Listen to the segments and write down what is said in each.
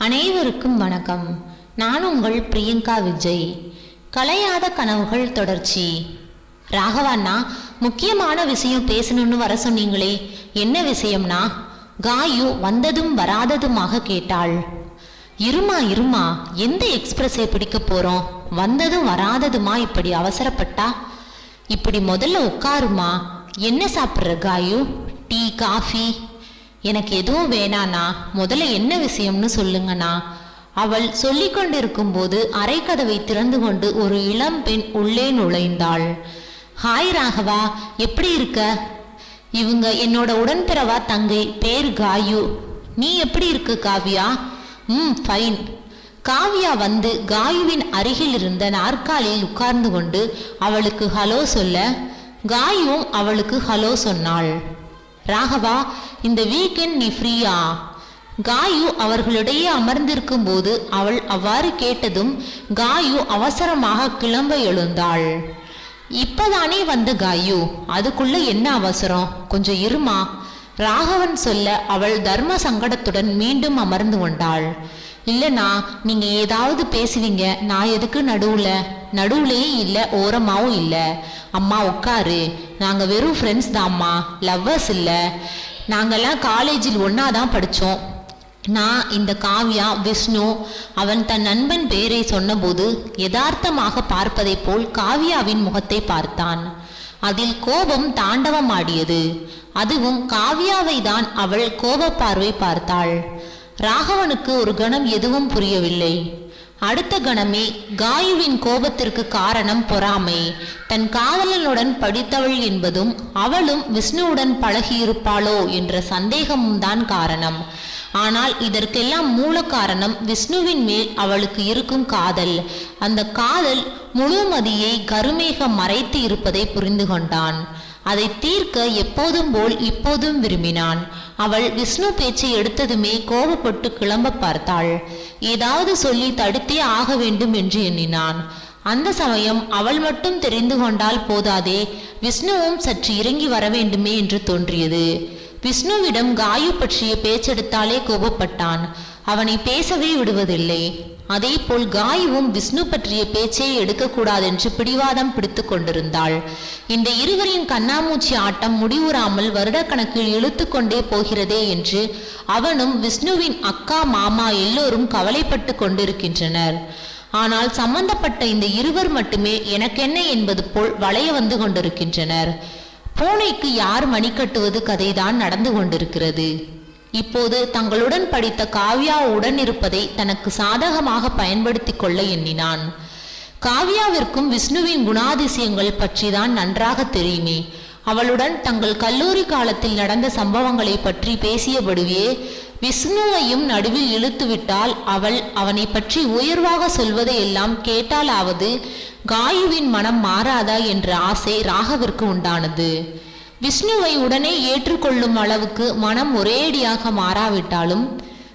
அனைவருக்கும் வணக்கம். நான் உங்கள் பிரியங்கா விஜய். கலையாத கனவுகள் தொடர்ச்சி. ராகவாண்ணா முக்கியமான விஷயம் பேசணும்னு வர சொன்னீங்களே. என்ன விஷயம்னா காயு வந்ததும் வராததுமாக கேட்டாள். இருமா இருமா எந்த எக்ஸ்பிரஸை பிடிக்க போறோம்? வந்ததும் வராததுமா இப்படி அவசரப்பட்டா? இப்படி முதல்ல உட்காருமா. என்ன சாப்பிட்ற காயு? Tea coffee? எனக்கு எதுவும் வேணாண்ணா முதல்ல என்ன விஷயம்னு சொல்லுங்கண்ணா. அவள் சொல்லிக் கொண்டிருக்கும்போது அரைக்கதவை திறந்து கொண்டு ஒரு இளம் பெண் உள்ளே நுழைந்தாள். ஹாய் ராகவா எப்படி இருக்க? இவங்க என்னோட உடன்பிறவா தங்கை பேர் காயு. நீ எப்படி இருக்கு காவியா? ம் ஃபைன். காவியா வந்து காயுவின் அருகில் இருந்த நாற்காலியில் உட்கார்ந்து கொண்டு அவளுக்கு ஹலோ சொல்ல காயும் அவளுக்கு ஹலோ சொன்னாள். ராகவா இந்த வீக்கெண்ட் நீ ஃப்ரீயா? காயு அவர்களிடையே அமர்ந்திருக்கும் போது அவள் அவ்வாறு கேட்டதும் காயு அவசரமாக கிளம்ப எழுந்தாள். இப்பதானே வந்த காயு அதுக்குள்ள என்ன அவசரம்? கொஞ்சம் இருமா? ராகவன் சொல்ல அவள் தர்ம சங்கடத்துடன் மீண்டும் அமர்ந்து கொண்டாள். இல்லைண்ணா நீங்க ஏதாவது பேசுவீங்க நான் எதுக்கு நடுவுல? நடுவுலயே இல்லை ஓரமாவும் இல்லை. அம்மா உட்காரு நாங்க வெறும் ஃப்ரெண்ட்ஸ் தான்ம்மா லவ்வர்ஸ் இல்லை. நாங்கெல்லாம் காலேஜில் ஒன்றா தான் படித்தோம் நான் இந்த காவ்யா விஷ்ணு அவன் தன் நண்பன் பேரை சொன்னபோது யதார்த்தமாக பார்ப்பதைப் போல் காவ்யாவின் முகத்தை பார்த்தான். அதில் கோபம் தாண்டவமாடியது. அதுவும் காவ்யாவை தான் அவள் கோப பார்வை பார்த்தாள். ராகவனுக்கு ஒரு கணம் எதுவும் புரியவில்லை. அடுத்த கணமே காயுவின் கோபத்திற்கு காரணம் பொறாமை. தன் காதலனுடன் படித்தவள் என்பதும் அவளும் விஷ்ணுவுடன் பழகியிருப்பாளோ என்ற சந்தேகமும் தான் காரணம். ஆனால் இதற்கெல்லாம் மூல காரணம் விஷ்ணுவின் மேல் அவளுக்கு இருக்கும் காதல். அந்த காதல் முழுமதியை கருமேகம் மறைத்து இருப்பதை புரிந்து கொண்டான் அதை தீர்க்க எப்போதும் போல் இப்போதும் விரும்பினான். அவள் விஷ்ணு பேச்சை எடுத்ததுமே கோபப்பட்டு கிளம்ப பார்த்தாள். ஏதாவது சொல்லி தடுத்தே ஆக வேண்டும் என்று எண்ணினான். அந்த சமயம் அவள் மட்டும் தெரிந்து கொண்டால் போதாதே விஷ்ணுவும் சற்று இறங்கி வர வேண்டுமே என்று தோன்றியது. விஷ்ணுவிடம் காயு பற்றிய பேச்செடுத்தாலே கோபப்பட்டான். அவனை பேசவே விடுவதில்லை. அதேபோல் காயுவும் விஷ்ணு பற்றிய பேச்சே எடுக்கக்கூடாதென்று பிடிவாதம் பிடித்து கொண்டிருந்தாள். இந்த இருவரின் கண்ணாமூச்சி ஆட்டம் முடிவுறாமல் வருடக்கணக்கில் இழுத்து கொண்டே போகிறதே என்று அவனும் விஷ்ணுவின் அக்கா மாமா எல்லோரும் கவலைப்பட்டு கொண்டிருக்கின்றனர். ஆனால் சம்பந்தப்பட்ட இந்த இருவர் மட்டுமே எனக்கென்ன என்பது போல் வளைய வந்து கொண்டிருக்கின்றனர். பூனைக்கு யார் மணி கட்டுவது கதைதான் நடந்து கொண்டிருக்கிறது. இப்போது தங்களுடன் படித்த காவ்யா உடன் இருப்பதை தனக்கு சாதகமாக பயன்படுத்தி கொள்ள எண்ணினான். காவ்யாவிற்கும் விஷ்ணுவின் குணாதிசயங்கள் பற்றிதான் நன்றாக தெரியுமே. அவளுடன் தங்கள் கல்லூரி காலத்தில் நடந்த சம்பவங்களை பற்றி பேசியபடியே விஷ்ணுவையும் நடுவில் இழுத்துவிட்டால் அவள் அவனை பற்றி உயர்வாக சொல்வதை எல்லாம் கேட்டாலாவது காயுவின் மனம் மாறாதா? என்ற ஆசை ராகவிற்கு உண்டானது. விஷ்ணுவை உடனே ஏற்றுக்கொள்ளும் அளவுக்கு மனம் ஒரேடியாக மாறாவிட்டாலும்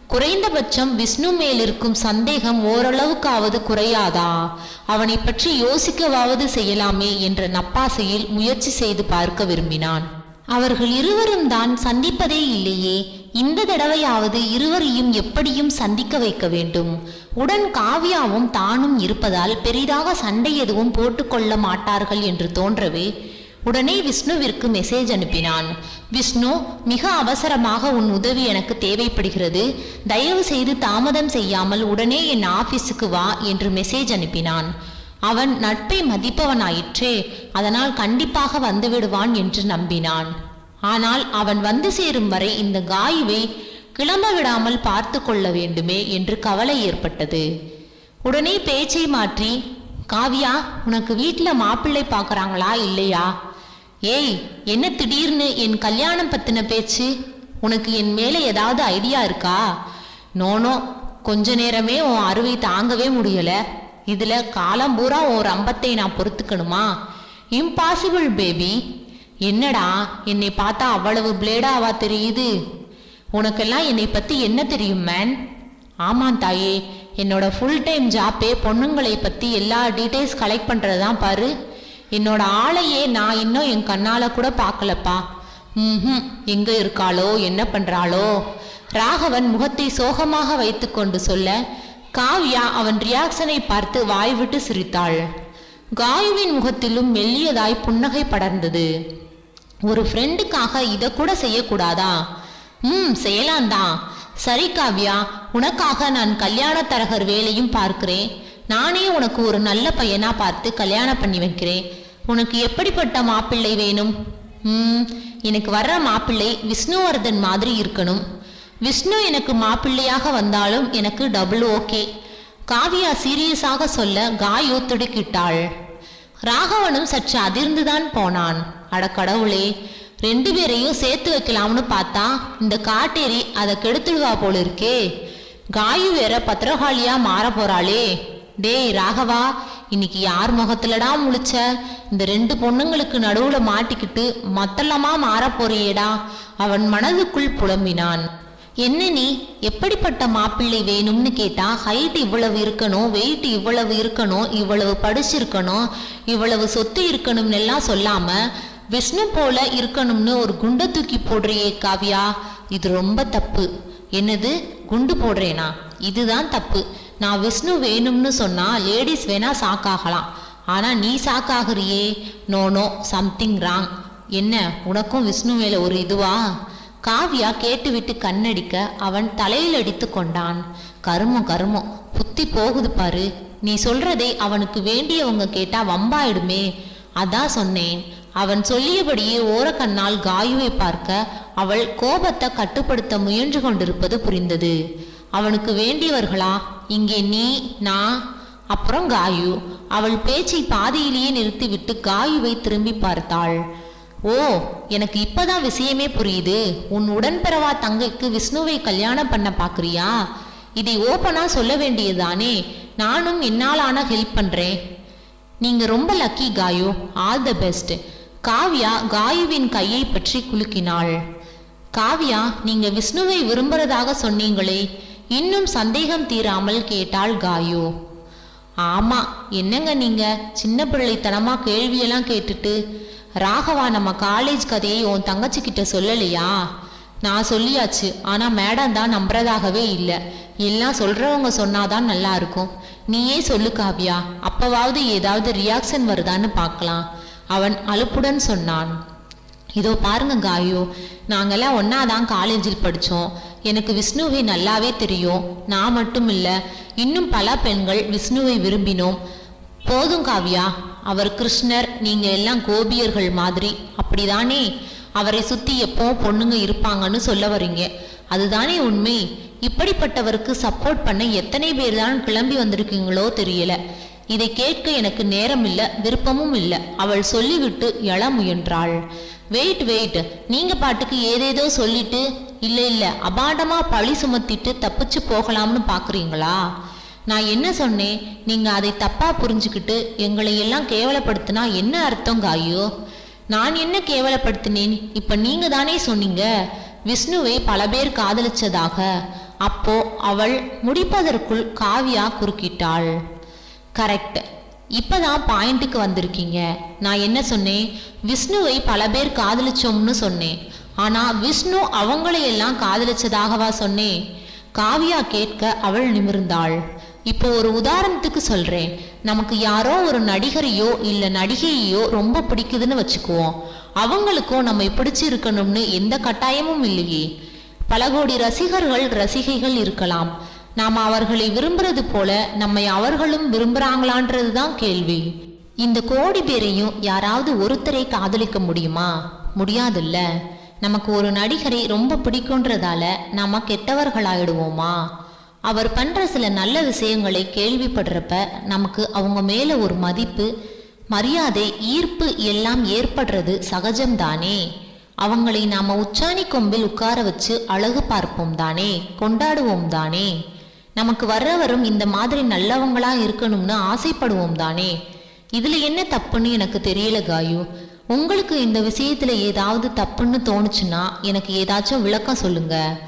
குறைந்தபட்சம் விஷ்ணு மேலிருக்கும் சந்தேகம் ஓரளவுக்காவது குறையாதா? அவனை பற்றி யோசிக்கவாவது செய்யலாமே என்ற நப்பாசையில் முயற்சி செய்து பார்க்க விரும்பினான். அவர்கள் இருவரும் தான் சந்திப்பதே இல்லையே. இந்த தடவையாவது இருவரையும் எப்படியும் சந்திக்க வைக்க வேண்டும். உடன் காவியாவும் தானும் இருப்பதால் பெரிதாக சண்டை எதுவும் போட்டுக்கொள்ள மாட்டார்கள் என்று தோன்றவே உடனே விஷ்ணுவிற்கு மெசேஜ் அனுப்பினான். விஷ்ணு மிக அவசரமாக உன் உதவி எனக்கு தேவைப்படுகிறது. தயவு செய்து தாமதம் செய்யாமல் உடனே என் ஆபீஸுக்கு வா என்று மெசேஜ் அனுப்பினான். அவன் நட்பை மதிப்பவனாயிற்றே அதனால் கண்டிப்பாக வந்துவிடுவான் என்று நம்பினான். ஆனால் அவன் வந்து சேரும் வரை இந்த காயுவை கிளம்ப விடாமல் பார்த்து கொள்ள வேண்டுமே என்று கவலை ஏற்பட்டது. உடனே பேச்சை மாற்றி காவியா உனக்கு வீட்டில் மாப்பிள்ளை பார்க்குறாங்களா இல்லையா? ஏய் என்ன திடீர்னு என் கல்யாணம் பத்தின பேச்சு? உனக்கு என் மேலே ஏதாவது ஐடியா இருக்கா? நோனோ கொஞ்ச நேரமே உன் அருவை தாங்கவே முடியல. இதுல காலம் பூரா உன் அம்பத்தை நான் பொறுத்துக்கணுமா? இம்பாசிபிள் பேபி என்னடா என்னை பார்த்தா அவ்வளவு பிளேடாவா தெரியுது? உனக்கெல்லாம் என்னை பத்தி என்ன தெரியும் மேன் ஆமாம் தாயே என்னோட ஃபுல் டைம் ஜாப்பே பொண்ணுங்களை பத்தி எல்லா டீட்டெயில்ஸ் கலெக்ட் பண்றதுதான் பாரு. என்னோட ஆளையே நான் இன்னும் என் கண்ணால கூட பார்க்கலப்பா. ம் எங்க இருக்காளோ என்ன பண்றாளோ? ராகவன் முகத்தை சோகமாக வைத்துக்கொண்டு சொல்ல காவ்யா அவன் ரியாக்ஷனை பார்த்து வாய் விட்டு சிரித்தாள். காயுவின் முகத்திலும் மெல்லியதாய் புன்னகை படர்ந்தது. ஒரு ஃப்ரெண்டுக்காக இதை கூட செய்யக்கூடாதா? ம் செய்யலாம்தான் சரி காவ்யா உனக்காக நான் கல்யாண தரகர் வேலையும் பார்க்கிறேன். நானே உனக்கு ஒரு நல்ல பையனா பார்த்து கல்யாணம் பண்ணி வைக்கிறேன். உனக்கு எப்படிப்பட்ட மாப்பிள்ளை வேணும்? ம் எனக்கு வர்ற மாப்பிள்ளை விஷ்ணுவர்தன் மாதிரி இருக்கணும். விஷ்ணு எனக்கு மாப்பிள்ளையாக வந்தாலும் எனக்கு டபுள் ஓகே. காவியா சீரியஸாக சொல்ல காயு திடுக்கிட்டாள் ராகவனும் சற்று அதிர்ந்துதான் போனான். அட கடவுளே ரெண்டு பேரையும் சேர்த்து வைக்கலாம்னு பார்த்தா இந்த காட்டேரி அதை கெடுத்துடுவா போல இருக்கே காயு வேற பத்திரகாளியா மாற போறாளே. டேய் ராகவா இன்னைக்கு யார் முகத்துலடா முழிச்ச? இந்த ரெண்டு பொண்ணுங்களுக்கு நடுவுல மாட்டிக்கிட்டு மத்தளமா மாற போறியேடா. அவன் மனதுக்குள் புலம்பினான். என்ன நீ எப்படிப்பட்ட மாப்பிள்ளை வேணும்னு கேட்டா ஹைட் இவ்வளவு இருக்கணும் வெயிட் இவ்வளவு இருக்கணும் இவ்வளவு படிச்சிருக்கணும் இவ்வளவு சொத்து இருக்கணும்னு எல்லாம் சொல்லாம விஷ்ணு போல இருக்கணும்னு ஒரு குண்டை தூக்கி போடுறியே காவியா. இது ரொம்ப தப்பு. என்னது? குண்டு போடுறேனா? இதுதான் தப்பு. நான் விஷ்ணு வேணும்னு சொன்னால் லேடிஸ் வேணால் சாக்காகலாம். ஆனால் நீ சாக்காகிறியே? நோ நோ சம்திங் ராங் என்ன உனக்கும் விஷ்ணு மேலே ஒரு இதுவா? காவ்யா கேட்டுவிட்டு கண்ணடிக்க அவன் தலையில் அடித்து கொண்டான். கருமம் கருமம் புத்தி போகுது பாரு. நீ சொல்றதை அவனுக்கு வேண்டியவங்க கேட்டா வம்பாயிடுமே. அதான் சொன்னேன். அவன் சொல்லியபடியே ஓரக்கண்ணால் காயுவை பார்க்க அவள் கோபத்தை கட்டுப்படுத்த முயன்று கொண்டிருப்பது புரிந்தது. அவனுக்கு வேண்டியவர்களா? இங்கே நீ நான் அப்புறம் காயு. அவள் பேச்சை பாதியிலேயே நிறுத்திவிட்டு காயுவை திரும்பி பார்த்தாள். ஓ எனக்கு இப்பதான் விஷயமே புரியுது. உன் உடன்பிறவா தங்கைக்கு விஷ்ணுவை கல்யாணம் பண்ண பாக்குறியா இதை ஓப்பனா சொல்ல வேண்டியதுதானே. நானும் என்னாலான ஹெல்ப் பண்றேன். நீங்க ரொம்ப lucky Gayu. All the best Kavya காயுவின் கையை பற்றி குலுக்கினாள். காவ்யா நீங்க விஷ்ணுவை விரும்புறதாக சொன்னீங்களே. இன்னும் சந்தேகம் தீராமல் கேட்டாள் காயோ. ஆமா என்னங்க நீங்க? சின்ன பிள்ளைத்தனமா கேள்வியெல்லாம் கேட்டுட்டு ராகவா நம்ம காலேஜ் கதையை உன் தங்கச்சி கிட்ட சொல்லலையா? நான் சொல்லியாச்சு ஆனா மேடம் தான் நம்புறதாகவே இல்லை. எல்லாம் சொல்றவங்க சொன்னாதான் நல்லா இருக்கும். நீயே சொல்லு காவியா அப்பவாவது ஏதாவது ரியாக்ஷன் வருதான்னு பார்க்கலாம். அவன் அலுப்புடன் சொன்னான். இதோ பாருங்க காயோ நாங்கெல்லாம் ஒன்னாதான் காலேஜில் படித்தோம் எனக்கு விஷ்ணுவை நல்லாவே தெரியும். நான் மட்டும் இல்லை இன்னும் பல பெண்கள் விஷ்ணுவை விரும்பினோம். போதும் காவ்யா அவர் கிருஷ்ணர் நீங்க எல்லாம் கோபியர்கள் மாதிரி. அப்படிதானே? அவரை சுத்தி எப்போ பொண்ணுங்க இருப்பாங்கன்னு சொல்ல வரீங்க. அதுதானே உண்மை? இப்படிப்பட்டவருக்கு சப்போர்ட் பண்ண எத்தனை பேர் தான் கிளம்பி வந்திருக்கீங்களோ தெரியல. இதை கேட்க எனக்கு நேரம் இல்ல விருப்பமும் இல்ல அவள் சொல்லிவிட்டு எழ முயன்றாள். வெயிட் வெயிட் நீங்க பாட்டுக்கு ஏதேதோ சொல்லிட்டு இல்ல இல்ல. அபாண்டமா பழி சுமத்திட்டு தப்பிச்சு போகலாம்னு பாக்குறீங்களா? நான் என்ன சொன்னேன்? நீங்க அதை தப்பா புரிஞ்சுக்கிட்டு எங்களை எல்லாம் கேவலப்படுத்தினா என்ன அர்த்தம் காயோ? நான் என்ன கேவலப்படுத்தினேன்? இப்ப நீங்க தானே சொன்னீங்க? விஷ்ணுவை பல பேர் காதலிச்சதாக. அப்போ அவள் முடிப்பதற்குள் காவியா குறுக்கிட்டாள். கரெக்ட் இப்பதான் பாயிண்ட்டுக்கு வந்திருக்கீங்க. நான் என்ன சொன்னேன்? விஷ்ணுவை பல பேர் காதலிச்சோம்னு சொன்னேன். ஆனா விஷ்ணு அவங்களையெல்லாம் காதலிச்சதாகவா சொன்னேன். காவியா கேட்க அவள் நிமிர்ந்தாள். இப்போ ஒரு உதாரணத்துக்கு சொல்றேன். நமக்கு யாரோ ஒரு நடிகரையோ இல்ல நடிகையோ ரொம்ப பிடிக்குதுன்னு வச்சுக்குவோம். அவங்களுக்கும் நம்ம பிடிச்சி இருக்கணும்னு எந்த கட்டாயமும் இல்லையே. பல கோடி ரசிகர்கள் ரசிகைகள் இருக்கலாம். நாம் அவர்களை விரும்புறது போல நம்மை அவர்களும் விரும்புகிறாங்களான்றது தான் கேள்வி. இந்த கோடி பேரையும் யாராவது ஒருத்தரை காதலிக்க முடியுமா? முடியாதுல்ல. நமக்கு ஒரு நடிகரை ரொம்ப பிடிக்குன்றதால நாம கெட்டவர்களாயிடுவோமா? அவர் பண்ற சில நல்ல விஷயங்களை கேள்விப்படுறப்ப நமக்கு அவங்க மேல ஒரு மதிப்பு மரியாதை ஈர்ப்பு எல்லாம் ஏற்படுறது சகஜம்தானே? அவங்களை நாம உச்சாணி கொம்பில் உட்கார வச்சு அழகு பார்ப்போம் தானே கொண்டாடுவோம் தானே நமக்கு வர்றவரும் இந்த மாதிரி நல்லவங்களா இருக்கணும்னு ஆசைப்படுவோம் தானே? இதுல என்ன தப்புன்னு எனக்கு தெரியல காயு. உங்களுக்கு இந்த விஷயத்துல ஏதாவது தப்புன்னு தோணுச்சுன்னா எனக்கு ஏதாச்சும் விளக்கம் சொல்லுங்க.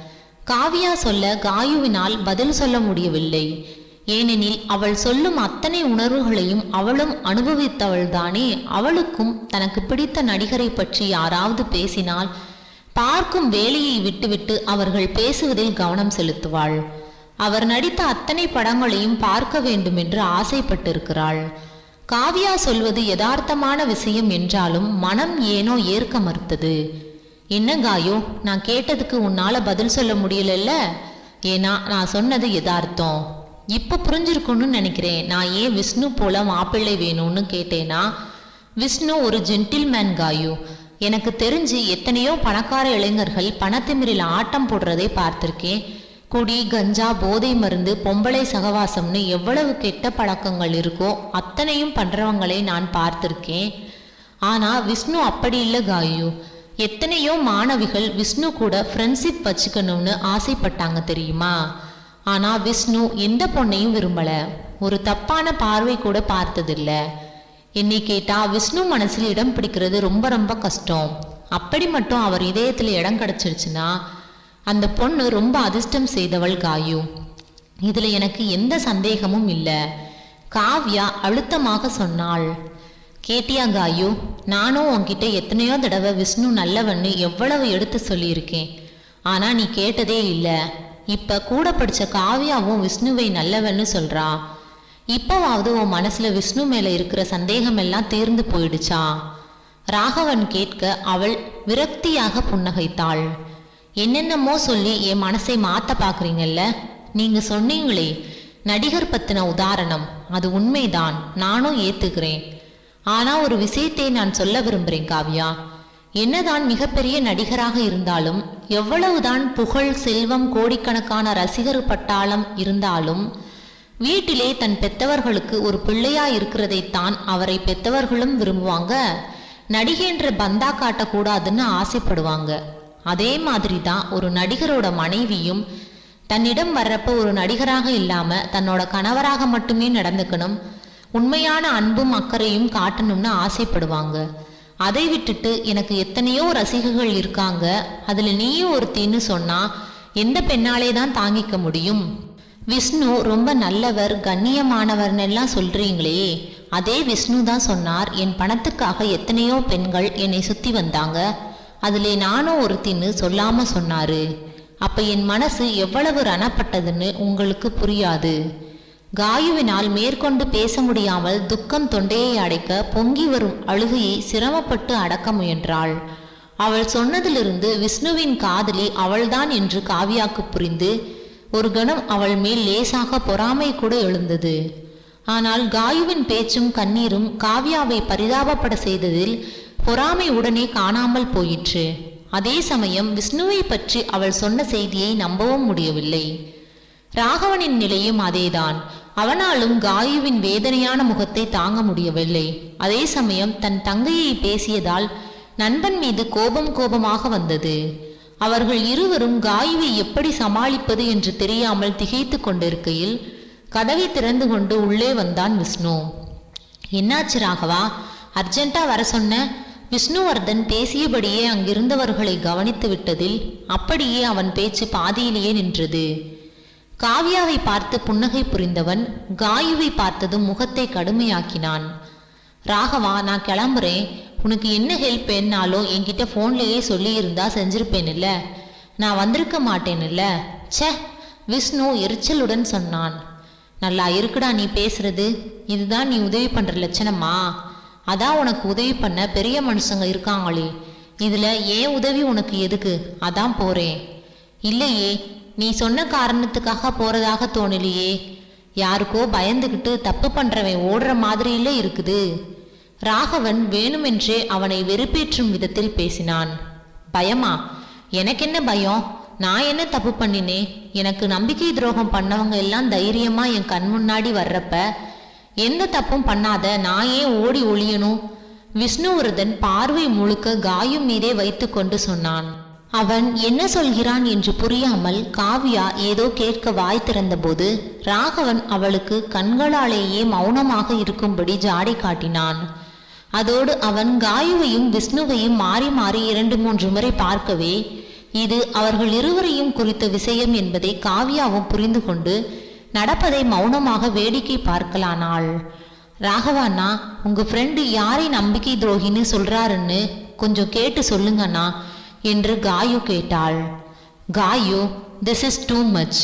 காவியா சொல்ல காயுவினால் பதில் சொல்ல முடியவில்லை. ஏனெனில் அவள் சொல்லும் அத்தனை உணர்வுகளையும் அவளும் அனுபவித்தவள்தானே அவளுக்கும் தனக்கு பிடித்த நடிகரை பற்றி யாராவது பேசினால் பார்க்கும் வேலையை விட்டுவிட்டு அவர்கள் பேசுவதில் கவனம் செலுத்துவாள். அவர் நடித்த அத்தனை படங்களையும் பார்க்க வேண்டும் என்று ஆசைப்பட்டிருக்கிறாள். காவியா சொல்வது யதார்த்தமான விஷயம் என்றாலும் மனம் ஏனோ ஏற்க மறுத்தது என்ன காயோ நான் கேட்டதுக்கு உன்னால பதில் சொல்ல முடியலல்ல? ஏன்னா நான் சொன்னது யதார்த்தம். இப்ப புரிஞ்சிருக்கும்னு நினைக்கிறேன். நான் ஏன் விஷ்ணு போல மாப்பிள்ளை வேணும்னு கேட்டேனா? விஷ்ணு ஒரு ஜென்டில்மேன் காயு. எனக்கு தெரிஞ்சு எத்தனையோ பணக்கார இளைஞர்கள் பணத்திமிரில் ஆட்டம் போடுறதை பார்த்திருக்கேன். குடி கஞ்சா போதை மருந்து பொம்பளை சகவாசம்னு எவ்வளவு கெட்ட பழக்கங்கள் இருக்கோ அத்தனையும் பண்றவங்களை நான் பார்த்திருக்கேன். ஆனா விஷ்ணு அப்படி இல்லை காயு. எத்தனையோ மாணவிகள் விஷ்ணு கூட ஃப்ரெண்ட்ஷிப் வச்சுக்கணும்னு ஆசைப்பட்டாங்க தெரியுமா? ஆனா விஷ்ணு எந்த பொண்ணையும் விரும்பல. ஒரு தப்பான பார்வை கூட பார்த்ததில்ல. என்னை கேட்டா விஷ்ணு மனசில் இடம் பிடிக்கிறது ரொம்ப ரொம்ப கஷ்டம். அப்படி மட்டும் அவர் இதயத்தில் இடம் கிடச்சிருச்சுன்னா அந்த பொண்ணு ரொம்ப அதிர்ஷ்டம் செய்தவள் காயு. இதுல எனக்கு எந்த சந்தேகமும் இல்லை. காவ்யா அழுத்தமாக சொன்னாள். கேட்டியா காயு நானும் உன்கிட்ட எத்தனையோ தடவை விஷ்ணு நல்லவன்னு எவ்வளவு எடுத்து சொல்லியிருக்கேன். ஆனா நீ கேட்டதே இல்லை. இப்ப கூட படிச்ச காவ்யாவும் விஷ்ணுவை நல்லவன்னு சொல்றா. இப்பவாவது உன் மனசுல விஷ்ணு மேல இருக்கிற சந்தேகம் எல்லாம் தீர்ந்து போயிடுச்சா? ராகவன் கேட்க அவள் விரக்தியாக புன்னகைத்தாள். என்னென்னமோ சொல்லி என் மனசை மாத்த பாக்குறீங்கல்ல நீங்க சொன்னீங்களே நடிகர் பத்தின உதாரணம். அது உண்மைதான். நானும் ஏத்துக்கிறேன். ஆனா ஒரு விஷயத்தை நான் சொல்ல விரும்புகிறேன் காவ்யா. என்னதான் மிகப்பெரிய நடிகராக இருந்தாலும் எவ்வளவுதான் புகழ் செல்வம் கோடிக்கணக்கான ரசிகர் பட்டாளம் இருந்தாலும் வீட்டிலே தன் பெத்தவர்களுக்கு ஒரு பிள்ளையா இருக்கிறதைத்தான் அவரை பெத்தவர்களும் விரும்புவாங்க. நடிகைன்ற பந்தா காட்டக்கூடாதுன்னு ஆசைப்படுவாங்க. அதே மாதிரி தான் ஒரு நடிகரோட மனைவியும் தன்னிடம் வர்றப்ப ஒரு நடிகராக இல்லாம தன்னோட கணவராக மட்டுமே நடந்துக்கணும். உண்மையான அன்பும் அக்கறையும் காட்டணும்னு ஆசைப்படுவாங்க. அதை விட்டுட்டு எனக்கு எத்தனையோ ரசிகர்கள் இருக்காங்க. அதுல நீயும் ஒருத்தின்னு சொன்னா எந்த பெண்ணாலே தான் தாங்கிக்க முடியும். விஷ்ணு ரொம்ப நல்லவர் கண்ணியமானவர்னு எல்லாம் சொல்றீங்களே. அதே விஷ்ணு தான் சொன்னார் என் பணத்துக்காக எத்தனையோ பெண்கள் என்னை சுத்தி வந்தாங்க. அதிலே நானும் ஒருத்தின்னு சொல்லாம சொன்னாரு. அப்ப என் மனசு எவ்வளவு ரணப்பட்டதுன்னு உங்களுக்கு புரியாது. காயுவினால் மேற்கொண்டு பேச முடியாமல் துக்கம் தொண்டையை அடைக்க பொங்கி வரும் அழுகையை சிரமப்பட்டு அடக்க முயன்றாள். அவள் சொன்னதிலிருந்து விஷ்ணுவின் காதலி அவள்தான் என்று காவியாக்கு புரிந்து ஒரு கணம் அவள் மேல் லேசாக பொறாமை கூட எழுந்தது. ஆனால் காயுவின் பேச்சும் கண்ணீரும் காவியாவை பரிதாபப்பட செய்ததில் பொறாமை உடனே காணாமல் போயிற்று. அதே சமயம் விஷ்ணுவை பற்றி அவள் சொன்ன செய்தியை நம்பவும் முடியவில்லை. ராகவனின் நிலையும் அதேதான். அவனாலும் காயுவின் வேதனையான முகத்தை தாங்க முடியவில்லை. அதே சமயம் தன் தங்கையை பேசியதால் நண்பன் மீது கோபம் கோபமாக வந்தது. அவர்கள் இருவரும் காயுவை எப்படி சமாளிப்பது என்று தெரியாமல் திகைத்து கொண்டிருக்கையில் கதவை திறந்து கொண்டு உள்ளே வந்தான் விஷ்ணு. என்னாச்சு ராகவா? அர்ஜென்ட்டா வர சொன்ன? விஷ்ணுவர்தன் பேசியபடியே அங்கிருந்தவர்களை கவனித்து விட்டதில் அப்படியே அவன் பேச்சு பாதியிலேயே நின்றது. காவ்யாவை பார்த்து புன்னகை புரிந்தவன் காயுவை பார்த்ததும் முகத்தை கடுமையாக்கினான். ராகவா நான் கிளம்புறேன். உனக்கு என்ன ஹெல்ப் வேணாலும் என்கிட்ட ஃபோன்லேயே சொல்லியிருந்தா செஞ்சிருப்பேன்ல. நான் வந்திருக்க மாட்டேன்ல. சே விஷ்ணு எரிச்சலுடன் சொன்னான். நல்லா இருக்குடா நீ பேசுறது. இதுதான் நீ உதவி பண்ற லட்சணமா? அதான் உனக்கு உதவி பண்ண பெரிய மனுஷங்க இருக்காங்களே. இதில் ஏன் உதவி உனக்கு எதுக்கு? அதான் போகிறேன் இல்லையே நீ சொன்ன காரணத்துக்காக போகிறதாக தோணலையே. யாருக்கோ பயந்துக்கிட்டு தப்பு பண்ணுறவன் ஓடுற மாதிரியிலே இருக்குது. ராகவன் வேணுமென்றே அவனை வெறுப்பேற்றும் விதத்தில் பேசினான். பயமா? எனக்கென்ன பயம்? நான் என்ன தப்பு பண்ணினேன்? எனக்கு நம்பிக்கை துரோகம் பண்ணவங்க எல்லாம் தைரியமாக என் கண் முன்னாடி வர்றப்ப எந்த தப்பும் பண்ணாத நான் ஏன் ஓடி ஒளியணும் விஷ்ணுவர்தன் பார்வை முழுக்க காயும் மீதே வைத்துக்கொண்டு சொன்னான். அவன் என்ன சொல்கிறான் என்று புரியாமல் காவ்யா ஏதோ கேட்க வாய் திறந்தபோது ராகவன் அவளுக்கு கண்களாலேயே மௌனமாக இருக்கும்படி ஜாடி காட்டினான். அதோடு அவன் காயுவையும் விஷ்ணுவையும் மாறி மாறி இரண்டு மூன்று முறை பார்க்கவே இது அவர்கள் இருவரையும் குறித்த விஷயம் என்பதை காவ்யாவும் புரிந்து கொண்டு நடப்பதை மௌனமாக வேடிக்கை பார்க்கலானாள். ராகவாண்ணா உங்க ஃப்ரெண்டு யாரை நம்பிக்கை துரோகின்னு சொல்றாருன்னு கொஞ்சம் கேட்டு சொல்லுங்கண்ணா என்று காயு கேட்டாள். Gayu this is too much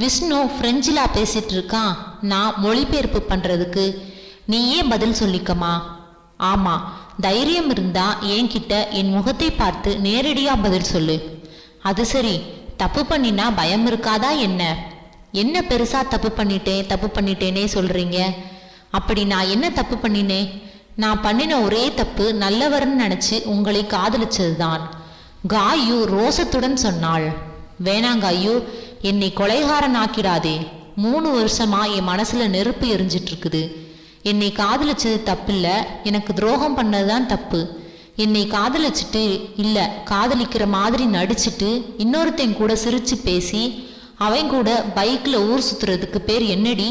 Vishnu ஃப்ரெஞ்சில் பேசிட்டு இருக்கான். நான் மொழிபெயர்ப்பு பண்றதுக்கு நீயே பதில் சொல்லிக்கமா ஆமா தைரியம் இருந்தா என்கிட்ட என் முகத்தை பார்த்து நேரடியா பதில் சொல்லு. அது சரி தப்பு பண்ணினா பயம் இருக்காதா என்ன? என்ன பெருசா தப்பு பண்ணிட்டேன் தப்பு பண்ணிட்டேனே சொல்றீங்க? அப்படி நான் என்ன தப்பு பண்ணினேன் நான் பண்ணின ஒரே தப்பு நல்லவர்னு நினைச்சு உங்களை காதலிச்சதுதான். காயு ரோசத்துடன் சொன்னாள். வேணாங்க ஐயோ என்னை கொலைகாரன் ஆக்கிடாதே மூணு வருஷமா என் மனசுல நெருப்பு எரிஞ்சிட்டு இருக்குது என்னை காதலிச்சது தப்பில்ல எனக்கு துரோகம் பண்ணதுதான் தப்பு. என்னை காதலிச்சிட்டு இல்லை காதலிக்கிற மாதிரி நடிச்சிட்டு இன்னொருத்தன் கூட சிரிச்சு பேசி அவன் கூட பைக்கில் ஊர் சுற்றுறதுக்கு பேர் என்னடி?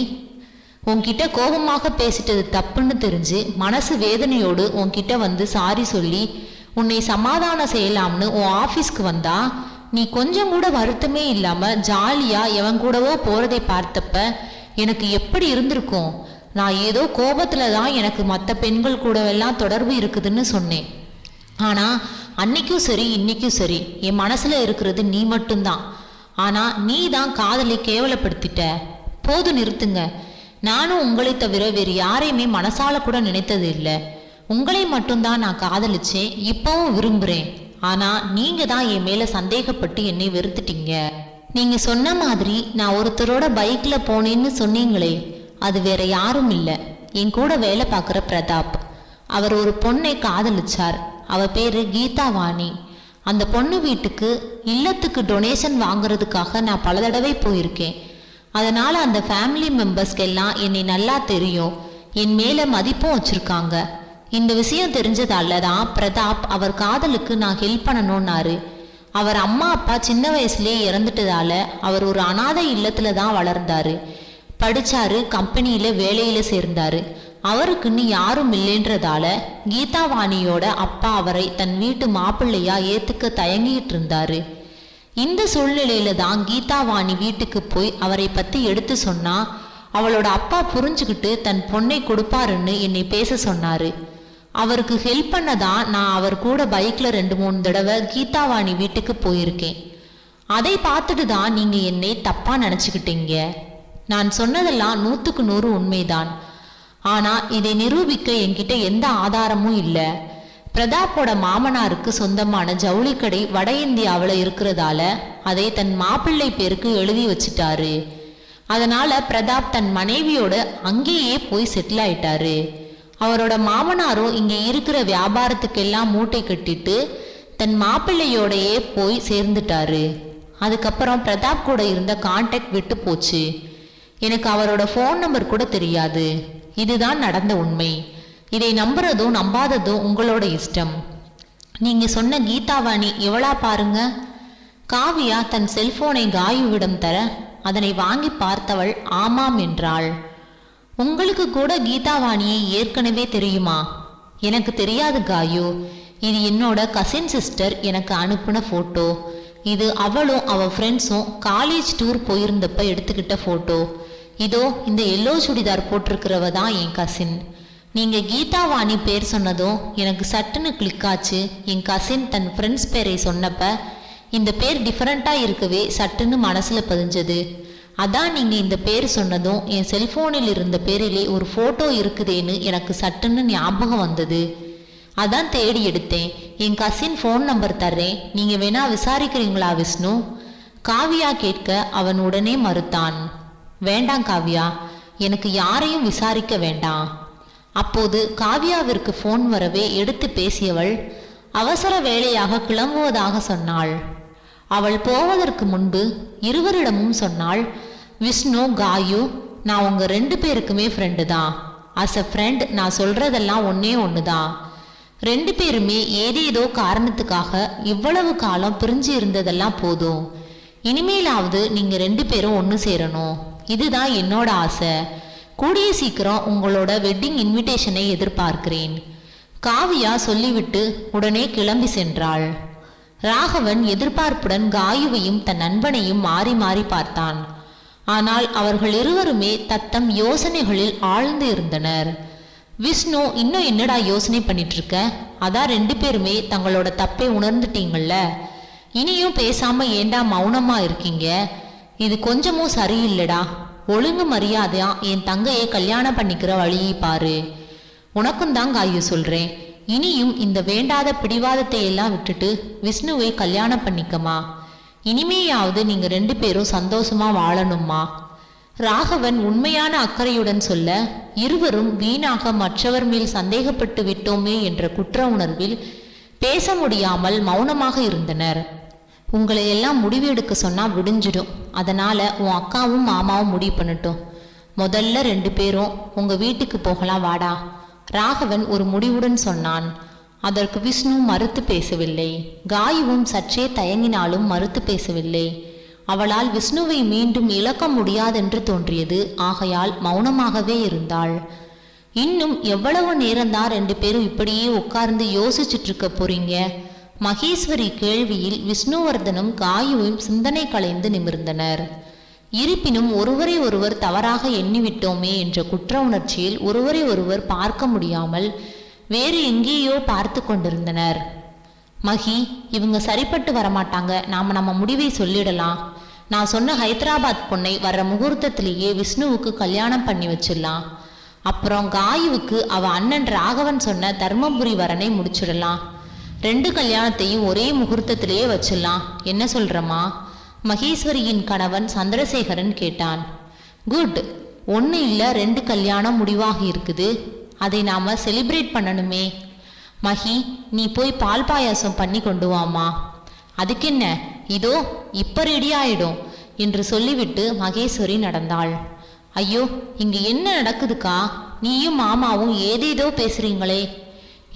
உன்கிட்ட கோபமாக பேசிட்டது தப்புன்னு தெரிஞ்சு மனசு வேதனையோடு உன்கிட்ட வந்து சாரி சொல்லி உன்னை சமாதானம் செய்யலாம்னு உன் ஆஃபீஸ்க்கு வந்தா நீ கொஞ்சம் கூட வருத்தமே இல்லாமல் ஜாலியாக எவன் கூடவோ போகிறதை பார்த்தப்ப எனக்கு எப்படி இருந்திருக்கும்? நான் ஏதோ கோபத்தில் தான் எனக்கு மற்ற பெண்கள் கூடவெல்லாம் தொடர்பு இருக்குதுன்னு சொன்னேன். ஆனால் அன்னைக்கும் சரி இன்னைக்கும் சரி என் மனசில் இருக்கிறது நீ மட்டும்தான். ஆனா நீ தான் காதலை கேவலப்படுத்திட்ட. போது நிறுத்துங்க. நானும் உங்களை தவிர வேறு யாரையுமே மனசால கூட நினைத்தது இல்லை. உங்களை மட்டும்தான் நான் காதலிச்சேன் இப்பவும் விரும்புறேன். ஆனா நீங்க தான் என் மேல சந்தேகப்பட்டு என்னை வெறுத்துட்டீங்க. நீங்க சொன்ன மாதிரி நான் ஒருத்தரோட பைக்ல போனேன்னு சொன்னீங்களே அது வேற யாரும் இல்லை. என் கூட வேலை பார்க்குற பிரதாப். அவர் ஒரு பொண்ணை காதலிச்சார். அவ பேரு கீதா வாணி அந்த பொண்ணு வீட்டுக்கு இல்லத்துக்கு டொனேஷன் வாங்குறதுக்காக நான் பல தடவை போயிருக்கேன். அதனால் அந்த ஃபேமிலி மெம்பர்ஸ்க்கெல்லாம் என்னை நல்லா தெரியும். என் மேலே மதிப்பும் வச்சுருக்காங்க. இந்த விஷயம் தெரிஞ்சதால தான் பிரதாப் அவர் காதலுக்கு நான் ஹெல்ப் பண்ணணும்னாரு. அவர் அம்மா அப்பா சின்ன வயசுலேயே இறந்துட்டதால அவர் ஒரு அனாதை இல்லத்தில் தான் வளர்ந்தாரு. படித்தாரு கம்பெனியில் வேலையில் சேர்ந்தாரு. அவருக்குன்னு யாரும் இல்லைன்றதால கீதாவாணியோட அப்பா அவரை தன் வீட்டு மாப்பிள்ளையா ஏத்துக்க தயங்கிட்டு இருந்தாரு இந்த சூழ்நிலையில தான் கீதாவாணி வீட்டுக்கு போய் அவரை பத்தி எடுத்து சொன்னா அவளோட அப்பா புரிஞ்சுக்கிட்டு தன் பொண்ணை கொடுப்பாருன்னு என்னை பேச சொன்னாரு. அவருக்கு ஹெல்ப் பண்ணதான் நான் அவர் கூட பைக்ல ரெண்டு மூணு தடவை கீதாவாணி வீட்டுக்கு போயிருக்கேன். அதை பார்த்துட்டு தான் நீங்க என்னை தப்பா நினைச்சுக்கிட்டீங்க. நான் சொன்னதெல்லாம் நூத்துக்கு நூறு உண்மைதான். ஆனா இதை நிரூபிக்க என்கிட்ட எந்த ஆதாரமும் இல்லை. பிரதாப்போட மாமனாருக்கு சொந்தமான ஜவுளி கடை வட இந்தியாவில் இருக்கிறதால அதை தன் மாப்பிள்ளை பேருக்கு எழுதி வச்சிட்டாரு. அதனால பிரதாப் தன் மனைவியோட அங்கேயே போய் செட்டில் ஆயிட்டாரு. அவரோட மாமனாரும் இங்கே இருக்கிற வியாபாரத்துக்கெல்லாம் மூட்டை கட்டிட்டு தன் மாப்பிள்ளையோடையே போய் சேர்ந்துட்டாரு. அதுக்கப்புறம் பிரதாப் கூட இருந்த கான்டாக்ட் விட்டு போச்சு. எனக்கு அவரோட ஃபோன் நம்பர் கூட தெரியாது. இதுதான் நடந்த உண்மை. இதை நம்புறதோ நம்பாததும் உங்களோட இஷ்டம். நீங்க சொன்ன கீதாவாணி எவ்வளா பாருங்க? காவியா தன் செல்போனை காயுவிடம் தர அதனை வாங்கி பார்த்தவள் ஆமாம் என்றாள். உங்களுக்கு கூட கீதாவாணியை ஏற்கனவே தெரியுமா? எனக்கு தெரியாது காயு. இது என்னோட கசின் சிஸ்டர் எனக்கு அனுப்பின ஃபோட்டோ இது அவளும் அவள் ஃப்ரெண்ட்ஸும் காலேஜ் டூர் போயிருந்தப்ப எடுத்துக்கிட்ட ஃபோட்டோ இதோ இந்த எல்லோ சுடிதார் போட்டிருக்கிறவ தான் என் கசின் நீங்கள் கீதாவாணி பேர் சொன்னதும் எனக்கு சட்டுன்னு கிளிக் ஆச்சு. என் கசின் தன் ஃப்ரெண்ட்ஸ் பேரை சொன்னப்ப இந்த பேர் டிஃப்ரெண்ட்டாக இருக்கவே சட்டுன்னு மனசில் பதிஞ்சது. அதான் நீங்கள் இந்த பேர் சொன்னதும் என் செல்ஃபோனில் இருந்த பேரிலே ஒரு ஃபோட்டோ இருக்குதேன்னு எனக்கு சட்டுன்னு ஞாபகம் வந்தது. அதான் தேடி எடுத்தேன். என் கசின் ஃபோன் நம்பர் தர்றேன். நீங்கள் வேணா விசாரிக்கிறீங்களா விஷ்ணு? காவியா கேட்க அவன் உடனே மறுத்தான். வேண்டாம் காவ்யா எனக்கு யாரையும் விசாரிக்க வேண்டாம். அப்போது காவியாவிற்கு ஃபோன் வரவே எடுத்து பேசியவள் அவசர வேலையாக கிளம்புவதாக சொன்னாள். அவள் போவதற்கு முன்பு இருவரிடமும் சொன்னாள் விஷ்ணு காயு நான் உங்க ரெண்டு பேருக்குமே ஃப்ரெண்டு தான். அஸ் அ ஃப்ரெண்ட் நான் சொல்றதெல்லாம் ஒன்னே ஒன்று தான் ரெண்டு பேருமே ஏதேதோ காரணத்துக்காக இவ்வளவு காலம் பிரிஞ்சு இருந்ததெல்லாம் போதும். இனிமேலாவது நீங்க ரெண்டு பேரும் ஒன்று சேரணும். இதுதான் என்னோட ஆசை. கூடிய சீக்கிரம் உங்களோட வெட்டிங் இன்விடேஷனை எதிர்பார்க்கிறேன். காவியா சொல்லிவிட்டு உடனே கிளம்பி சென்றாள். ராகவன் எதிர்பார்ப்புடன் காயுவையும் தன் நண்பனையும் மாறி மாறி பார்த்தான். ஆனால் அவர்கள் இருவருமே தத்தம் யோசனைகளில் ஆழ்ந்து இருந்தனர். விஷ்ணு இன்னும் என்னடா யோசனை பண்ணிட்டு இருக்க அதான் ரெண்டு பேருமே தங்களோட தப்பை உணர்ந்துட்டீங்கள்ல இனியும் பேசாம ஏண்டா மௌனமா இருக்கீங்க? இது கொஞ்சமும் சரியில்லைடா. ஒழுங்கு மரியாதையா என் தங்கையை கல்யாணம் பண்ணிக்கிற வழியை பாரு. உனக்கும் தான் காயு சொல்றேன். இனியும் இந்த வேண்டாத பிடிவாதத்தை எல்லாம் விட்டுட்டு விஷ்ணுவை கல்யாணம் பண்ணிக்கமா இனிமேயாவது நீங்க ரெண்டு பேரும் சந்தோஷமா வாழணுமா ராகவன் உண்மையான அக்கறையுடன் சொல்ல இருவரும் வீணாக மற்றவர் மேல் சந்தேகப்பட்டு விட்டோமே என்ற குற்ற உணர்வில் பேச முடியாமல் மௌனமாக இருந்தனர். உங்களை எல்லாம் முடிவு எடுக்க சொன்னா விடிஞ்சிடும். அதனால் உன் அக்காவும் மாமாவும் முடிவு பண்ணட்டும். முதல்ல ரெண்டு பேரும் உங்கள் வீட்டுக்கு போகலாம் வாடா. ராகவன் ஒரு முடிவுடன் சொன்னான். அதற்கு விஷ்ணு மறுத்து பேசவில்லை. காயுவும் சற்றே தயங்கினாலும் மறுத்து பேசவில்லை. அவளால் விஷ்ணுவை மீண்டும் இழக்க முடியாதென்று தோன்றியது. ஆகையால் மௌனமாகவே இருந்தாள். இன்னும் எவ்வளவு நேரம்தான் ரெண்டு பேரும் இப்படியே உட்கார்ந்து யோசிச்சுட்டு இருக்க போறீங்க? மகேஸ்வரி கேள்வியில் விஷ்ணுவர்தனும் காயுவும் சிந்தனை கலைந்து நிமிர்ந்தனர். இருப்பினும் ஒருவரை ஒருவர் தவறாக எண்ணிவிட்டோமே என்ற குற்ற உணர்ச்சியில் ஒருவரை ஒருவர் பார்க்க முடியாமல் வேறு எங்கேயோ பார்த்து கொண்டிருந்தனர். மகி இவங்க சரிப்பட்டு வரமாட்டாங்க. நாம நம்ம முடிவை சொல்லிடலாம். நான் சொன்ன ஹைதராபாத் பொண்ணை வர்ற முகூர்த்தத்திலேயே விஷ்ணுவுக்கு கல்யாணம் பண்ணி வச்சிடலாம். அப்புறம் காயுவுக்கு அவ அண்ணன் ராகவன் சொன்ன தர்மபுரி வரனை முடிச்சிடலாம். ரெண்டு கல்யாணத்தையும் ஒரே முகூர்த்தத்திலேயே வச்சிடலாம். என்ன சொல்றமா மகேஸ்வரியின் கணவன் சந்திரசேகரன் கேட்டான். குட். ஒன்று இல்லை ரெண்டு கல்யாணம் முடிவாகி இருக்குது. அதை நாம செலிப்ரேட் பண்ணணுமே. மகி நீ போய் பால் பாயாசம் பண்ணி கொண்டு வாமா அதுக்கென்ன? இதோ இப்போ ரெடி ஆயிடும் என்று சொல்லிவிட்டு மகேஸ்வரி நடந்தாள். ஐயோ இங்கு என்ன நடக்குதுக்கா? நீயும் மாமாவும் ஏதேதோ பேசுறீங்களே.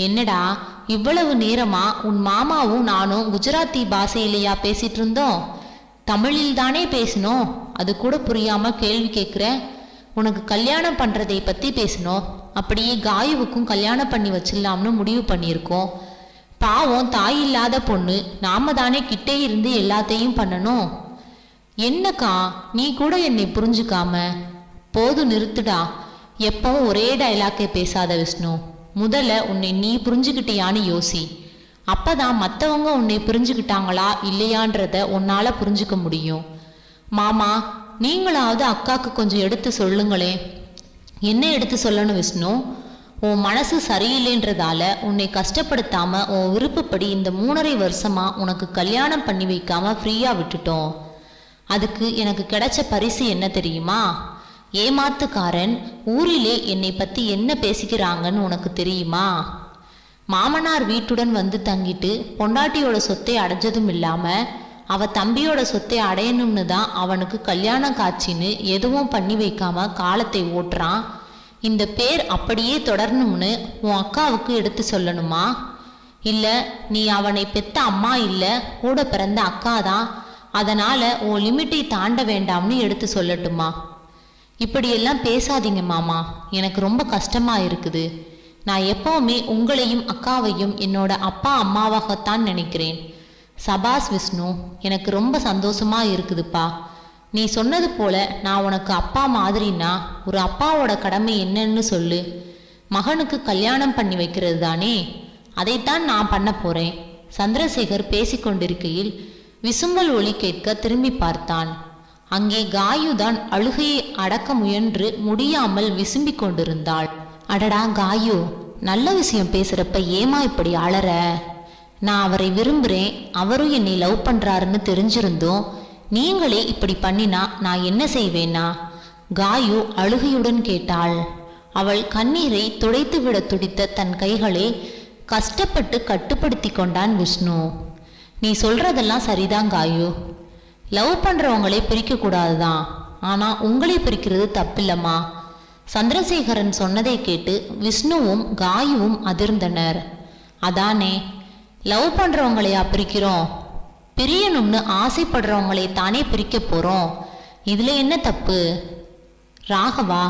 என்னடா இவ்வளவு நேரமா உன் மாமாவும் நானும் குஜராத்தி பாஷையிலையா பேசிட்டு இருந்தோம் தமிழில் தானே பேசினோம்? அது கூட புரியாம கேள்வி கேட்குற உனக்கு கல்யாணம் பண்றதை பத்தி பேசினோம். அப்படியே காயுவுக்கும் கல்யாணம் பண்ணி வச்சிடலாம்னு முடிவு பண்ணியிருக்கோம். பாவம் தாய் இல்லாத பொண்ணு நாம தானே கிட்டே இருந்து எல்லாத்தையும் பண்ணணும். என்னக்கா நீ கூட என்னை புரிஞ்சுக்காம? போதும் நிறுத்துடா. எப்பவும் ஒரே டைலாக்கே பேசாத விஷ்ணு. முதல்ல உன்னை நீ புரிஞ்சுக்கிட்டியான்னு யோசி. அப்பதான் மற்றவங்க உன்னை புரிஞ்சுக்கிட்டாங்களா இல்லையான்றத உன்னால புரிஞ்சுக்க முடியும். மாமா நீங்களாவது அக்காக்கு கொஞ்சம் எடுத்து சொல்லுங்களேன் என்ன எடுத்து சொல்லணும் விஷ்ணு? உன் மனசு சரியில்லைன்றதால உன்னை கஷ்டப்படுத்தாம உன் விருப்பப்படி இந்த மூணரை வருஷமா உனக்கு கல்யாணம் பண்ணி வைக்காம ஃப்ரீயா விட்டுட்டோம். அதுக்கு எனக்கு கிடைச்ச பரிசு என்ன தெரியுமா? ஏமாத்துக்காரன் ஊரிலே என்னை பத்தி என்ன பேசிக்கிறாங்கன்னு உனக்கு தெரியுமா? மாமனார் வீட்டுடன் வந்து தங்கிட்டு பொண்டாட்டியோட சொத்தை அடைஞ்சதும் இல்லாம அவ தம்பியோட சொத்தை அடையணும்னு தான் அவனுக்கு கல்யாண காட்சின்னு எதுவும் பண்ணி வைக்காம காலத்தை ஓட்டுறான். இந்த பேர் அப்படியே தொடரணும்னு உன் அக்காவுக்கு எடுத்து சொல்லணுமா? இல்ல நீ அவனை பெத்த அம்மா இல்ல கூட பிறந்த அக்கா தான். அதனால உன் லிமிட்டை தாண்ட வேண்டாம்னு எடுத்து சொல்லட்டுமா? இப்படியெல்லாம் பேசாதீங்க மாமா. எனக்கு ரொம்ப கஷ்டமா இருக்குது. நான் எப்பவுமே உங்களையும் அக்காவையும் என்னோட அப்பா அம்மாவாகத்தான் நினைக்கிறேன். சபாஸ் விஷ்ணு எனக்கு ரொம்ப சந்தோஷமா இருக்குதுப்பா. நீ சொன்னது போல நான் உனக்கு அப்பா மாதிரின்னா ஒரு அப்பாவோட கடமை என்னன்னு சொல்லு. மகனுக்கு கல்யாணம் பண்ணி வைக்கிறது தானே? அதைத்தான் நான் பண்ண போறேன். சந்திரசேகர் பேசிக்கொண்டிருக்கையில் விசும்பல் ஒளி கேட்க திரும்பி பார்த்தான். அங்கே காயுதான் அழுகையை அடக்க முயன்று முடியாமல் விசும்பிக் கொண்டிருந்தாள். அடடா காயு நல்ல விஷயம் பேசுறப்ப ஏமா இப்படி அலற? நான் அவரை விரும்புறேன் அவரும் என்னை லவ் பண்றாருன்னு தெரிஞ்சிருந்தோம் நீங்களே இப்படி பண்ணினா நான் என்ன செய்வேனா? காயு அழுகையுடன் கேட்டாள். அவள் கண்ணீரை துடைத்துவிட துடித்த தன் கைகளை கஷ்டப்பட்டு கட்டுப்படுத்தி கொண்டான் விஷ்ணு. நீ சொல்றதெல்லாம் சரிதான் காயு. லவ் பண்ணுறவங்களே பிரிக்கக்கூடாது தான் ஆனால் உங்களை பிரிக்கிறது தப்பில்லம்மா. சந்திரசேகரன் சொன்னதை கேட்டு விஷ்ணுவும் காயுவும் அதிர்ந்தனர். அதானே லவ் பண்ணுறவங்களையா பிரிக்கிறோம்? பிரியணும்னு ஆசைப்படுறவங்களை தானே பிரிக்க போகிறோம் இதில் என்ன தப்பு? ராகவா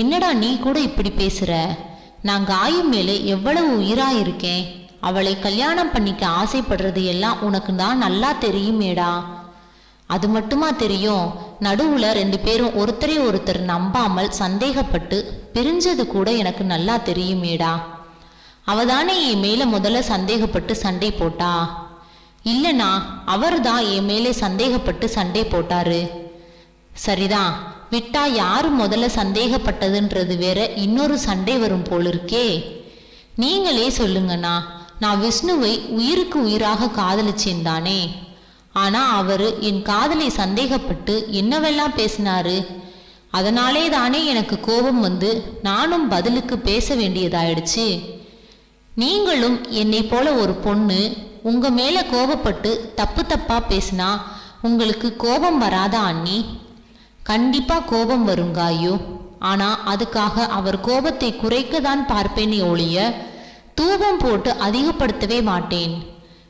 என்னடா நீ கூட இப்படி பேசுகிற நான் காயும் மேலே எவ்வளவு உயிராக இருக்கேன் அவளை கல்யாணம் பண்ணிக்க ஆசைப்படுறது எல்லாம் உனக்கு தான் நல்லா தெரியுமேடா. அது மட்டுமா தெரியும்? நடுவுல ரெண்டு பேரும் ஒருத்தரை ஒருத்தர் நம்பாமல் சந்தேகப்பட்டு பிரிஞ்சது கூட எனக்கு நல்லா தெரியுமேடா. அவதானே என் மேல முதல்ல சந்தேகப்பட்டு சண்டை போட்டா? இல்லைண்ணா அவர் தான் என் மேலே சந்தேகப்பட்டு சண்டை போட்டாரு? சரிதான் விட்டா யாரு முதல்ல சந்தேகப்பட்டதுன்றது வேற இன்னொரு சண்டை வரும் போலிருக்கே. நீங்களே சொல்லுங்கண்ணா நான் விஷ்ணுவை உயிருக்கு உயிராக காதலிச்சேன் தானே? ஆனா அவரு என் காதலை சந்தேகப்பட்டு என்னவெல்லாம் பேசினாரு? அதனாலே தானே எனக்கு கோபம் வந்து நானும் பதிலுக்கு பேச வேண்டியதாயிடுச்சு. நீங்களும் என்னை போல ஒரு பொண்ணு உங்க மேல கோபப்பட்டு தப்பு தப்பா பேசினா உங்களுக்கு கோபம் வராதா அண்ணி? கண்டிப்பா கோபம் வருங்காயோ ஆனா அதுக்காக அவர் கோபத்தை குறைக்க தான் பார்ப்பேனே ஒழிய தூபம் போட்டு அதிகப்படுத்தவே மாட்டேன்.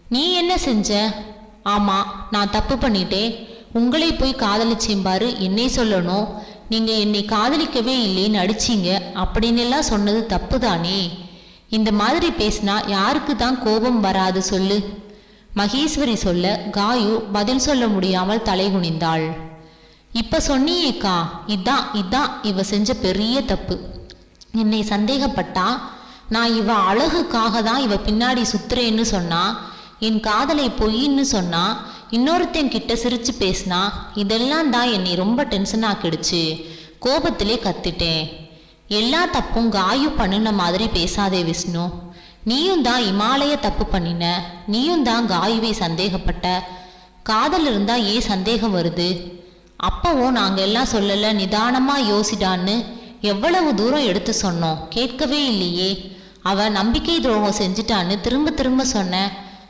நீ என்ன செஞ்ச? ஆமாம் நான் தப்பு பண்ணிட்டேன். உங்களை போய் காதலிச்சேன் பாரு என்னை சொல்லணும் நீங்கள் என்னை காதலிக்கவே இல்லைன்னு அடிச்சிங்க அப்படின்னு எல்லாம் சொன்னது தப்பு தானே இந்த மாதிரி பேசினா யாருக்கு தான் கோபம் வராது சொல்லு. மகேஸ்வரி சொல்ல காயு பதில் சொல்ல முடியாமல் தலைகுனிந்தாள் இப்ப சொன்னியேக்கா இதான் இதான் இவ செஞ்ச பெரிய தப்பு. என்னை சந்தேகப்பட்டா? நான் இவ அழகுக்காக தான் இவ பின்னாடி சுத்துறேன்னு சொன்னா என் காதலை பொய்ன்னு சொன்னா இன்னொருத்தன் கிட்ட சிரிச்சு பேசினா இதெல்லாம் தான் என்னை ரொம்ப டென்ஷன் ஆக்கிடுச்சு. கோபத்திலே கத்திட்டேன். எல்லா தப்பும் காயு பண்ணின மாதிரி பேசாதே விஷ்ணு. நீயும் தான் இமாலய தப்பு பண்ணின நீயும் தான் காயுவை சந்தேகப்பட்ட. காதல் இருந்தா ஏன் சந்தேகம் வருது? அப்பவோ நாங்க எல்லாம் சொல்லல நிதானமா யோசிடான்னு எவ்வளவு தூரம் எடுத்து சொன்னோம். கேட்கவே இல்லையே. அவ நம்பிக்கை துரோகம் செஞ்சிட்டான்னு திரும்ப திரும்ப சொன்ன.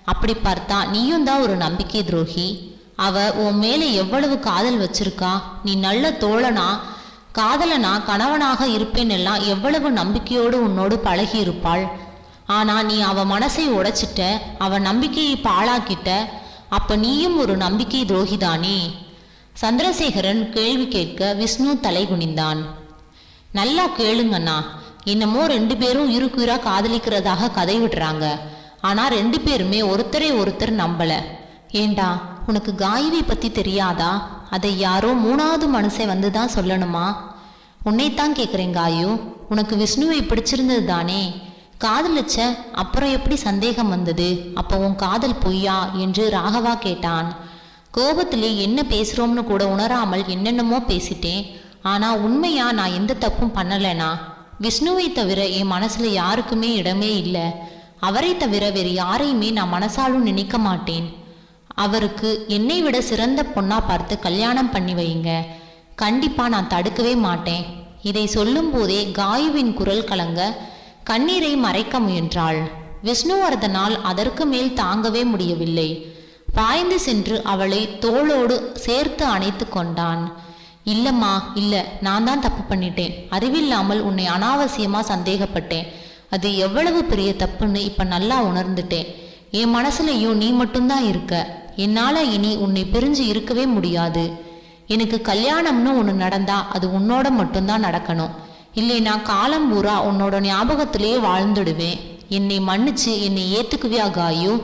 அப்படி பார்த்தா நீயும் தான் ஒரு நம்பிக்கை துரோகி. அவ உன் மேல எவ்வளவு காதல் வச்சிருக்கா? நீ நல்ல தோழனா? காதலனா? கணவனாக இருப்பேன் எல்லாம் எவ்வளவு நம்பிக்கையோடு உன்னோடு பழகி இருப்பாள் ஆனா நீ அவ மனசை உடைச்சிட்ட அவ நம்பிக்கையை பாழாக்கிட்ட அப்ப நீயும் ஒரு நம்பிக்கை துரோகிதானே? சந்திரசேகரன் கேள்வி கேட்க விஷ்ணு தலை குனிந்தான். நல்லா கேளுங்கண்ணா. என்னமோ ரெண்டு பேரும் இருக்குயிரா காதலிக்கிறதாக கதை விடுறாங்க. ஆனால் ரெண்டு பேருமே ஒருத்தரை ஒருத்தர் நம்பலை. ஏண்டா உனக்கு காயவி பற்றி தெரியாதா? அதை யாரோ மூணாவது மனுஷன் வந்து தான் சொல்லணுமா? உன்னைத்தான் கேட்குறேன் காயு. உனக்கு விஷ்ணுவை பிடிச்சிருந்தது தானே? காதலிச்ச அப்புறம் எப்படி சந்தேகம் வந்தது? அப்போ உன் காதல் பொய்யா? என்று ராகவா கேட்டான். கோபத்திலே என்ன பேசுகிறோம்னு கூட உணராமல் என்னென்னமோ பேசிட்டேன். ஆனால் உண்மையா நான் எந்த தப்பும் பண்ணலைனா? விஷ்ணுவை தவிர என் மனசில் யாருக்குமே இடமே இல்லை. அவரை தவிர வேறு யாரையுமே நான் மனசாலும் நினைக்க மாட்டேன். அவருக்கு என்னை விட சிறந்த பொண்ணா பார்த்து கல்யாணம் பண்ணி வைங்க கண்டிப்பா நான் தடுக்கவே மாட்டேன். இதை சொல்லும் போதே காயுவின் குரல் கலங்க கண்ணீரை மறைக்க முயன்றாள். விஷ்ணுவர்தனால் அதற்கு மேல் தாங்கவே முடியவில்லை. பாய்ந்து சென்று அவளை தோளோடு சேர்த்து அணைத்து கொண்டான். இல்லம்மா இல்ல நான் தான் தப்பு பண்ணிட்டேன். அறிவில்லாமல் உன்னை அனாவசியமா சந்தேகப்பட்டேன். அது எவ்வளவு பெரிய தப்புன்னு இப்ப நல்லா உணர்ந்துட்டேன். என் மனசுலயும் நீ மட்டும்தான் இருக்க. என்னால இனி உன்னை பிரிஞ்சு இருக்கவே முடியாது. எனக்கு கல்யாணம்னு ஒன்று நடந்தா அது உன்னோட மட்டும்தான் நடக்கணும். இல்லைனா காலம் பூரா உன்னோட ஞாபகத்திலேயே வாழ்ந்துடுவேன். என்னை மன்னிச்சு என்னை ஏத்துக்குவியா காயும்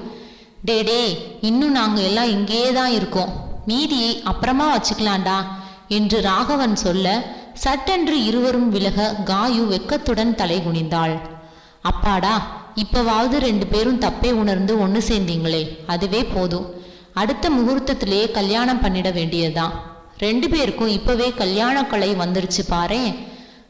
டே டே இன்னும் நாங்கள் எல்லாம் இங்கேயே தான் இருக்கோம். மீதியை அப்புறமா வச்சுக்கலாண்டா என்று ராகவன் சொல்ல சட்டென்று இருவரும் விலக காயு வெக்கத்துடன் தலை குனிந்தாள். அப்பாடா இப்போவாவது ரெண்டு பேரும் தப்பே உணர்ந்து ஒன்று சேர்ந்தீங்களே அதுவே போதும். அடுத்த முகூர்த்தத்திலேயே கல்யாணம் பண்ணிட வேண்டியதுதான். ரெண்டு பேருக்கும் இப்பவே கல்யாண கலை வந்துருச்சு பாரேன்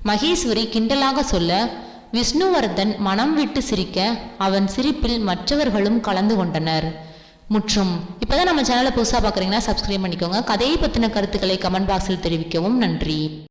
மகேஸ்வரி கிண்டலாக சொல்ல விஷ்ணுவர்தன் மனம் விட்டு சிரிக்க அவன் சிரிப்பில் மற்றவர்களும் கலந்து கொண்டனர். முற்றும். இப்போதான் நம்ம சேனலை புதுசாக பார்க்குறீங்கன்னா சப்ஸ்கிரைப் பண்ணிக்கோங்க. கதையை பற்றின கருத்துக்களை கமெண்ட் பாக்ஸில் தெரிவிக்கவும் நன்றி.